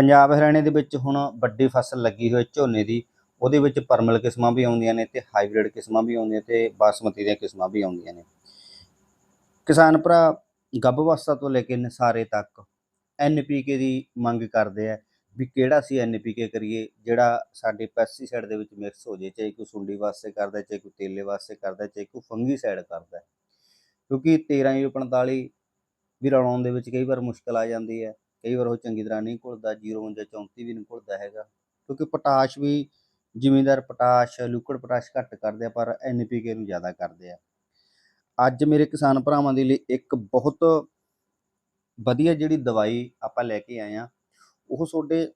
ਪੰਜਾਬ ਹਰਿਆਣੇ ਦੇ ਵਿੱਚ ਹੁਣ ਵੱਡੀ ਫਸਲ ਲੱਗੀ ਹੋਈ ਝੋਨੇ ਦੀ, ਉਹਦੇ ਵਿੱਚ ਪਰਮਲ ਕਿਸਮਾਂ ਵੀ ਆਉਂਦੀਆਂ ਨੇ ਤੇ ਹਾਈਬ੍ਰਿਡ ਕਿਸਮਾਂ ਵੀ ਆਉਂਦੀਆਂ ਤੇ ਬਾਸਮਤੀ ਦੀਆਂ ਕਿਸਮਾਂ ਵੀ ਆਉਂਦੀਆਂ ਨੇ। ਕਿਸਾਨ ਭਰਾ, ਗੱਭ ਅਵਸਥਾ ਤੋਂ ਲੈ ਕੇ ਨਸਾਰੇ ਤੱਕ ਐਨਪੀਕੇ ਦੀ ਮੰਗ ਕਰਦੇ ਆ ਵੀ ਕਿਹੜਾ ਸੀ ਐਨਪੀਕੇ ਕਰੀਏ, ਜਿਹੜਾ ਸਾਡੇ ਪੈਸਟੀਸਾਈਡ ਦੇ ਵਿੱਚ ਮਿਕਸ ਹੋ ਜੇ, ਚਾਹੇ ਕੋਈ ਸੁੰਡੀ ਵਾਸਤੇ ਕਰਦਾ, ਚਾਹੇ ਕੋਈ ਤੇਲੇ ਵਾਸਤੇ ਕਰਦਾ, ਚਾਹੇ ਕੋਈ ਫੰਗੀਸਾਈਡ ਕਰਦਾ। ਕਿਉਂਕਿ 1345 ਵੀ ਰਲਾਉਣ ਦੇ ਵਿੱਚ ਕਈ ਵਾਰ ਮੁਸ਼ਕਲ ਆ ਜਾਂਦੀ ਹੈ। ਕਈ ਵਾਰ ਉਹ ਚੰਗੀ ਤਰ੍ਹਾਂ ਨਹੀਂ ਘੁਲਦਾ 0 34 ਵੀ ਨਹੀਂ ਘੁਲਦਾ ਹੈਗਾ। ਕਿਉਂਕਿ ਪੋਟਾਸ਼ ਵੀ ਜ਼ਿਮੀਂਦਾਰ ਪੋਟਾਸ਼, ਲਿਕੁਇਡ ਪੋਟਾਸ਼ ਘੱਟ ਕਰਦੇ ਆ, ਪਰ ਐਨਪੀਕੇ ਨੂੰ ਜ਼ਿਆਦਾ ਕਰਦੇ ਆ। ਅੱਜ ਮੇਰੇ ਕਿਸਾਨ ਭਰਾਵਾਂ ਦੇ ਲਈ ਇੱਕ ਬਹੁਤ ਵਧੀਆ ਜਿਹੜੀ ਦਵਾਈ ਆਪਾਂ ਲੈ ਕੇ ਆਏ ਆ, ਉਹ ਤੁਹਾਡੇ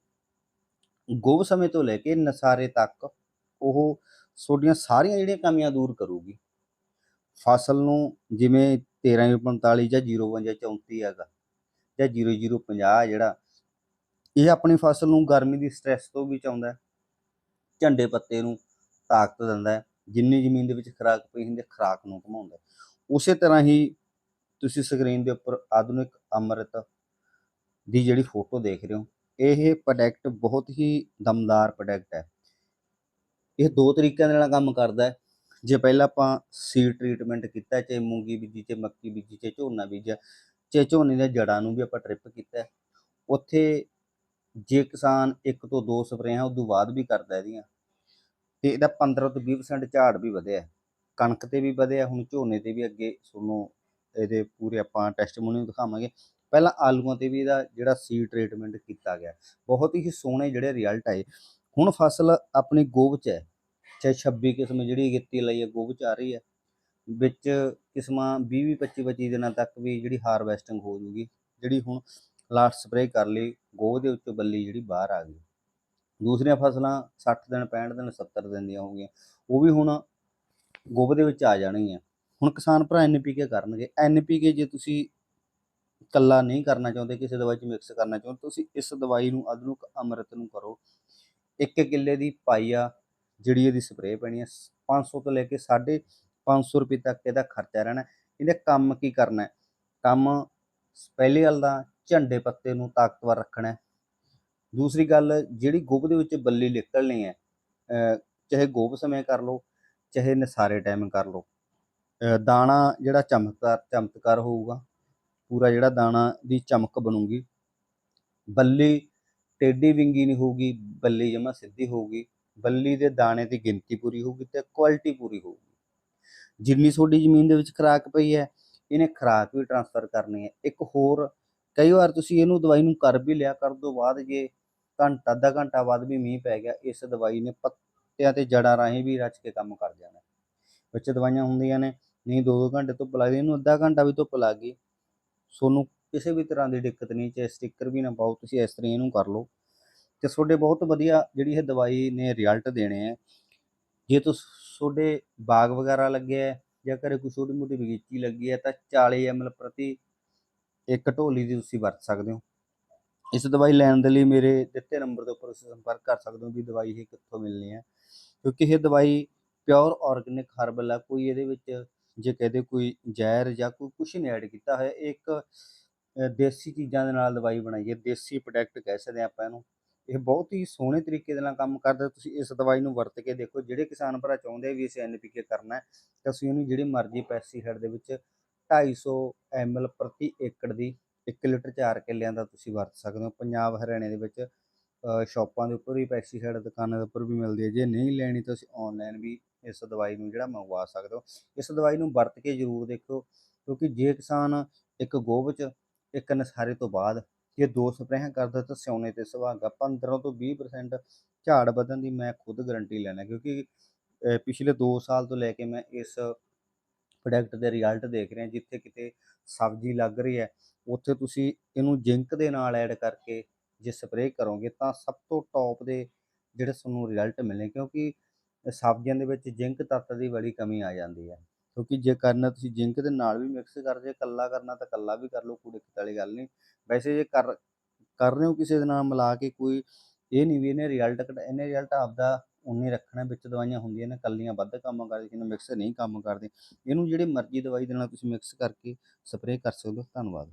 ਗੋਬ ਸਮੇਂ ਤੋਂ ਲੈ ਕੇ ਨਸਾਰੇ ਤੱਕ ਉਹ ਤੁਹਾਡੀਆਂ ਸਾਰੀਆਂ ਜਿਹੜੀਆਂ ਕਮੀਆਂ ਦੂਰ ਕਰੂਗੀ। ਫਸਲ ਨੂੰ ਜਿਵੇਂ 1345 ਜਾਂ 01 ਜਾਂ 34 ਹੈਗਾ ਜਾਂ 0050 ਜਿਹੜਾ, ਇਹ ਆਪਣੀ ਫਸਲ ਨੂੰ ਗਰਮੀ ਦੀ ਸਟ੍ਰੈਸ ਤੋਂ ਬਚਾਉਂਦਾ ਹੈ, ਝੰਡੇ ਪੱਤੇ ਨੂੰ ਤਾਕਤ ਦਿੰਦਾ ਹੈ, ਜਿੰਨੀ ਜ਼ਮੀਨ ਦੇ ਵਿੱਚ ਖਰਾਕ ਪਈ ਹੁੰਦੀ ਹੈ, ਖਰਾਕ ਨੂੰ ਘਮਾਉਂਦਾ ਉਸੇ ਤਰ੍ਹਾਂ ਹੀ ਤੁਸੀਂ ਸਕਰੀਨ ਦੇ ਉੱਪਰ ਆਧੁਨਿਕ ਅੰਮ੍ਰਿਤ ਦੀ ਜਿਹੜੀ ਫੋਟੋ ਦੇਖ ਰਹੇ ਹੋ, ਇਹ ਪ੍ਰੋਡਕਟ ਬਹੁਤ ਹੀ ਦਮਦਾਰ ਪ੍ਰੋਡਕਟ ਹੈ। ਇਹ ਦੋ ਤਰੀਕਿਆਂ ਦੇ ਨਾਲ ਕੰਮ ਕਰਦਾ ਹੈ। ਜੇ ਪਹਿਲਾਂ ਆਪਾਂ ਸੀਡ ਟ੍ਰੀਟਮੈਂਟ ਕੀਤਾ, ਚਾਹੇ ਮੂੰਗੀ ਬੀਜੀ, ਚਾਹੇ ਮੱਕੀ ਬੀਜੀ, ਚਾਹੇ ਝੋਨਾ ਬੀਜਿਆ ਚਾਹੇ ਝੋਨੇ ਦੀਆਂ ਜੜਾਂ ਨੂੰ ਵੀ ਆਪਾਂ ਟ੍ਰਿਪ ਕੀਤਾ ਉੱਥੇ ਜੇ ਕਿਸਾਨ ਇੱਕ ਤੋਂ ਦੋ ਸਪਰੇਆਂ ਉਦੋਂ ਬਾਅਦ ਵੀ ਕਰਦਾ ਇਹਦੀਆਂ। ਤੇ ਇਹਦਾ 15 ਤੋਂ 20% ਝਾੜ ਵੀ ਵਧਿਆ ਕਣਕ ਤੇ ਵੀ ਵਧਿਆ, ਹੁਣ ਝੋਨੇ ਤੇ ਵੀ ਅੱਗੇ ਤੁਹਾਨੂੰ ਇਹਦੇ ਪੂਰੇ ਆਪਾਂ ਟੈਸਟਮੋਨੀ ਦਿਖਾਵਾਂਗੇ। ਪਹਿਲਾਂ ਆਲੂਆਂ ਤੇ ਵੀ ਇਹਦਾ ਜਿਹੜਾ ਸੀ ਟ੍ਰੀਟਮੈਂਟ ਕੀਤਾ ਗਿਆ। ਬਹੁਤ ਹੀ ਸੋਹਣੇ ਜਿਹੜੇ ਰਿਜ਼ਲਟ ਆਏ। ਹੁਣ ਫਸਲ ਆਪਣੀ ਗੋਬ ਚ ਹੈ। ਚਾਹੇ 26 ਕਿਸਮ ਜਿਹੜੀ ਗਿੱਤੀ ਲਈ ਹੈ ਗੋਬ ਚ ਆ ਰਹੀ ਹੈ। ਵਿੱਚ ਕਿਸਮਾਂ 20 20 25 25 ਦਿਨਾਂ ਤੱਕ ਵੀ ਜਿਹੜੀ ਹਾਰਵੈਸਟਿੰਗ ਹੋ ਜੂਗੀ, ਜਿਹੜੀ ਹੁਣ ਲਾਸਟ ਸਪਰੇਅ ਕਰ ਲਈ, ਗੋਹ ਦੇ ਉੱਚੋਂ ਬੱਲੀ ਜਿਹੜੀ ਬਾਹਰ ਆ ਗਈ। ਦੂਸਰੀਆਂ ਫਸਲਾਂ 60 ਦਿਨ 65 ਦਿਨ 70 ਦਿਨ ਦੀਆਂ ਹੋ ਗਈਆਂ, ਉਹ ਵੀ ਹੁਣ ਗੋਬ ਦੇ ਵਿੱਚ ਆ ਜਾਣਗੀਆਂ। ਹੁਣ ਕਿਸਾਨ ਭਰਾ ਐਨਪੀਕੇ ਕਰਨਗੇ। ਐਨਪੀਕੇ ਜੇ ਤੁਸੀਂ ਕੱਲਾ ਨਹੀਂ ਕਰਨਾ ਚਾਹੁੰਦੇ, ਕਿਸੇ ਦਵਾਈ 'ਚ ਮਿਕਸ ਕਰਨਾ ਚਾਹੁੰਦੇ, ਤੁਸੀਂ ਇਸ ਦਵਾਈ ਨੂੰ ਆਧੁਨਿਕ ਅੰਮ੍ਰਿਤ ਨੂੰ ਕਰੋ। ਇੱਕ ਕਿੱਲੇ ਦੀ ਪਾਈਆ ਜਿਹੜੀ ਇਹਦੀ ਸਪਰੇਅ ਪੈਣੀ ਹੈ 500 ਤੋਂ ਲੈ ਕੇ 550 ਰੁਪਏ ਤੱਕ ਇਹਦਾ ਖਰਚਾ ਰਹਿਣਾ ਇਹਨੇ ਕੰਮ ਕੀ ਕਰਨਾ ਕੰਮ ਪਹਿਲੀ ਗੱਲ ਦਾ ਝੰਡੇ ਪੱਤੇ ਨੂੰ ਤਾਕਤਵਰ ਰੱਖਣਾ ਦੂਸਰੀ ਗੱਲ, ਜਿਹੜੀ ਗੋਭ ਦੇ ਵਿੱਚ ਬੱਲੀ ਨਿਕਲਣੀ ਹੈ ਚਾਹੇ ਗੋਭ ਸਮੇਂ ਕਰ ਲਓ, ਚਾਹੇ ਨਸਾਰੇ ਟਾਈਮ ਕਰ ਲਓ ਦਾਣਾ ਜਿਹੜਾ ਚਮਕਦਾਰ ਚਮਤਕਾਰ ਹੋਊਗਾ, ਪੂਰਾ ਜਿਹੜਾ ਦਾਣਾ ਦੀ ਚਮਕ ਬਣੂਗੀ। ਬੱਲੀ ਟੇਢੀ ਵਿੰਗੀ ਨਹੀਂ ਹੋਊਗੀ, ਬੱਲੀ ਜਮਾ ਸਿੱਧੀ ਹੋਊਗੀ, ਬੱਲੀ ਦੇ ਦਾਣੇ ਦੀ ਗਿਣਤੀ ਪੂਰੀ ਹੋਊਗੀ ਤੇ ਕੁਆਲਿਟੀ ਪੂਰੀ ਹੋਊਗੀ। ਜਿੰਨੀ ਤੁਹਾਡੀ ਜ਼ਮੀਨ ਦੇ ਵਿੱਚ ਖਰਾਕ ਪਈ ਹੈ, ਇਹਨੇ ਖਰਾਕ ਵੀ ਟਰਾਂਸਫਰ ਕਰਨੀ ਹੈ। ਇੱਕ ਹੋਰ, ਕਈ ਵਾਰ ਤੁਸੀਂ ਇਹਨੂੰ ਦਵਾਈ ਨੂੰ ਕਰ ਵੀ ਲਿਆ ਕਰ ਤੋਂ ਬਾਅਦ ਜੇ ਘੰਟਾ, ਅੱਧਾ ਘੰਟਾ ਬਾਅਦ ਵੀ ਮੀਂਹ ਪੈ ਗਿਆ, ਇਸ ਦਵਾਈ ਨੇ ਪੱਤਿਆਂ ਤੇ ਜੜਾਂ ਰਾਹੀਂ ਵੀ ਰਚ ਕੇ ਕੰਮ ਕਰ ਜਾਣਾ। ਵਿੱਚ ਦਵਾਈਆਂ ਹੁੰਦੀਆਂ ਨੇ, ਨਹੀਂ ਦੋ ਦੋ ਘੰਟੇ ਧੁੱਪ ਲੱਗਦੀ, ਇਹਨੂੰ ਅੱਧਾ ਘੰਟਾ ਵੀ ਧੁੱਪ ਲੱਗ ਗਈ। ਤੁਹਾਨੂੰ ਕਿਸੇ ਵੀ ਤਰ੍ਹਾਂ ਦੀ ਦਿੱਕਤ ਨਹੀਂ, ਚਾਹੇ ਸਟicker ਵੀ ਨਾ ਪਾਓ, ਤੁਸੀਂ ਇਸ ਤਰ੍ਹਾਂ ਇਹਨੂੰ ਕਰ ਲਓ। ਤੇ ਤੁਹਾਡੇ ਬਹੁਤ ਵਧੀਆ ਜਿਹੜੀ ਇਹ ਦਵਾਈ ਨੇ ਰਿਜ਼ਲਟ ਦੇਣੇ ਆ। ਜੇ ਤੁਸੀਂ ਤੁਹਾਡੇ ਬਾਗ ਵਗੈਰਾ ਲੱਗਿਆ ਹੈ ਜਾਂ ਘਰੇ ਕੋਈ ਛੋਟੀ ਮੋਟੀ ਬਗੀਚੀ ਲੱਗੀ ਹੈ ਤਾਂ 40 ml ਪ੍ਰਤੀ ਇੱਕ ਢੋਲੀ ਦੀ ਤੁਸੀਂ ਵਰਤ ਸਕਦੇ ਹੋ। ਇਸ ਦਵਾਈ ਲੈਣ ਦੇ ਲਈ ਮੇਰੇ ਦਿੱਤੇ ਨੰਬਰ ਦੇ ਉੱਪਰ ਤੁਸੀਂ ਸੰਪਰਕ ਕਰ ਸਕਦੇ ਹੋ ਵੀ ਦਵਾਈ ਇਹ ਕਿੱਥੋਂ ਮਿਲਣੀ ਹੈ ਕਿਉਂਕਿ ਇਹ ਦਵਾਈ ਪਿਓਰ ਆਰਗੈਨਿਕ ਹਰਬਲ ਆ, ਕੋਈ ਇਹਦੇ ਵਿੱਚ ਜੇ ਕਹਦੇ ਕੋਈ ਜ਼ਹਿਰ ਜਾਂ ਕੋਈ ਕੁਛ ਨਹੀਂ ਐਡ ਕੀਤਾ ਹੋਇਆ, ਇਹ ਇੱਕ ਦੇਸੀ ਚੀਜ਼ਾਂ ਦੇ ਨਾਲ ਦਵਾਈ ਬਣਾਈ ਹੈ, ਦੇਸੀ ਪ੍ਰੋਡਕਟ ਕਹਿ ਸਕਦੇ ਹਾਂ ਆਪਾਂ ਇਹਨੂੰ। ਇਹ ਬਹੁਤ ਹੀ ਸੋਹਣੇ ਤਰੀਕੇ ਦੇ ਨਾਲ ਕੰਮ ਕਰਦਾ ਤੁਸੀਂ ਇਸ ਦਵਾਈ ਨੂੰ ਵਰਤ ਕੇ ਦੇਖੋ ਜਿਹੜੇ ਕਿਸਾਨ ਭਰਾ ਚਾਹੁੰਦੇ ਵੀ ਅਸੀਂ ਐਨਪੀਕੇ ਕਰਨਾ ਹੈ ਤੁਸੀਂ ਉਹਨੂੰ ਜਿਹੜੀ ਮਰਜ਼ੀ ਪੈਸਟੀਸਾਈਡ ਦੇ ਵਿੱਚ 250 ml ਪ੍ਰਤੀ ਏਕੜ ਦੀ 1 ਲੀਟਰ 4 ਕਿੱਲਿਆਂ ਦਾ ਤੁਸੀਂ ਵਰਤ ਸਕਦੇ ਹੋ। ਪੰਜਾਬ ਹਰਿਆਣੇ ਦੇ ਵਿੱਚ ਅ, ਸ਼ਾਪਾਂ ਦੇ ਉੱਪਰ ਵੀ ਪੈਸਟੀਸਾਈਡ ਦੁਕਾਨਾਂ ਦੇ ਉੱਪਰ ਵੀ ਮਿਲਦੀ ਹੈ। ਜੇ ਨਹੀਂ ਲੈਣੀ ਤਾਂ ਤੁਸੀਂ ਆਨਲਾਈਨ ਵੀ ਇਸ ਦਵਾਈ ਨੂੰ ਜਿਹੜਾ ਮੰਗਵਾ ਸਕਦੇ ਹੋ। ਇਸ ਦਵਾਈ ਨੂੰ ਵਰਤ ਕੇ ਜ਼ਰੂਰ ਦੇਖੋ ਕਿਉਂਕਿ ਜੇ ਕਿਸਾਨ ਇੱਕ ਗੋਭ ਚ ਇੱਕ ਨਸਾਰੇ ਤੋਂ ਬਾਅਦ ਜੇ ਦੋ ਸਪਰੇਹਾਂ ਕਰਦਾ ਤਾਂ ਸਿਉਣੇ ਤੇ ਸੁਹਾਗਾ 15 ਤੋਂ 20% ਝਾੜ ਵਧਣ ਦੀ ਮੈਂ ਖੁਦ ਗਾਰੰਟੀ ਲੈਣਾ ਕਿਉਂਕਿ ਪਿਛਲੇ 2 ਸਾਲ ਤੋਂ ਲੈ ਕੇ ਮੈਂ ਇਸ ਪ੍ਰੋਡਕਟ ਦੇ ਰਿਜ਼ਲਟ ਦੇਖ ਰਿਹਾ, ਜਿੱਥੇ ਕਿਤੇ ਸਬਜ਼ੀ ਲੱਗ ਰਹੀ ਹੈ, ਉੱਥੇ ਤੁਸੀਂ ਇਹਨੂੰ ਜ਼ਿੰਕ ਦੇ ਨਾਲ ਐਡ ਕਰਕੇ ਜੇ ਸਪਰੇਅ ਕਰੋਗੇ ਤਾਂ ਸਭ ਤੋਂ ਟੌਪ ਦੇ ਜਿਹੜੇ ਤੁਹਾਨੂੰ ਰਿਜ਼ਲਟ ਮਿਲਣੇ, ਕਿਉਂਕਿ ਸਬਜ਼ੀਆਂ ਦੇ ਵਿੱਚ ਜ਼ਿੰਕ ਤੱਤ ਦੀ ਬੜੀ ਕਮੀ ਆ ਜਾਂਦੀ ਹੈ। ਕਿਉਂਕਿ ਜੇ ਕਰਨਾ ਤੁਸੀਂ ਜ਼ਿੰਕ ਦੇ ਨਾਲ ਵੀ ਮਿਕਸ ਕਰ ਜੇ ਕੱਲਾ ਕਰਨਾ ਤਾਂ ਕੱਲਾ ਵੀ ਕਰ ਲਓ, ਕੂੜੇ ਕਿਤੇ ਵਾਲੀ ਗੱਲ ਨਹੀਂ। ਵੈਸੇ ਜੇ ਕਰ ਕਰ ਰਹੇ ਹੋ ਕਿਸੇ ਦੇ ਨਾਲ ਮਿਲਾ ਕੇ ਕੋਈ, ਇਹ ਨਹੀਂ ਵੀ ਇਹਨੇ ਰਿਜ਼ਲਟ ਇਹਨੇ ਰਿਜ਼ਲਟ ਆਪਦਾ ਉਨੇ ਰੱਖਣਾ, ਵਿੱਚ ਦਵਾਈਆਂ ਹੁੰਦੀਆਂ ਨੇ ਕੱਲੀਆਂ ਵੱਧ ਕੰਮ ਕਰਦੀ, ਜਿਹਨੂੰ ਮਿਕਸ ਨਹੀਂ ਕੰਮ ਕਰਦੇ। ਇਹਨੂੰ ਜਿਹੜੀ ਮਰਜ਼ੀ ਦਵਾਈ ਦੇ ਨਾਲ ਤੁਸੀਂ ਮਿਕਸ ਕਰਕੇ ਸਪਰੇਅ ਕਰ ਸਕਦੇ ਹੋ। ਧੰਨਵਾਦ।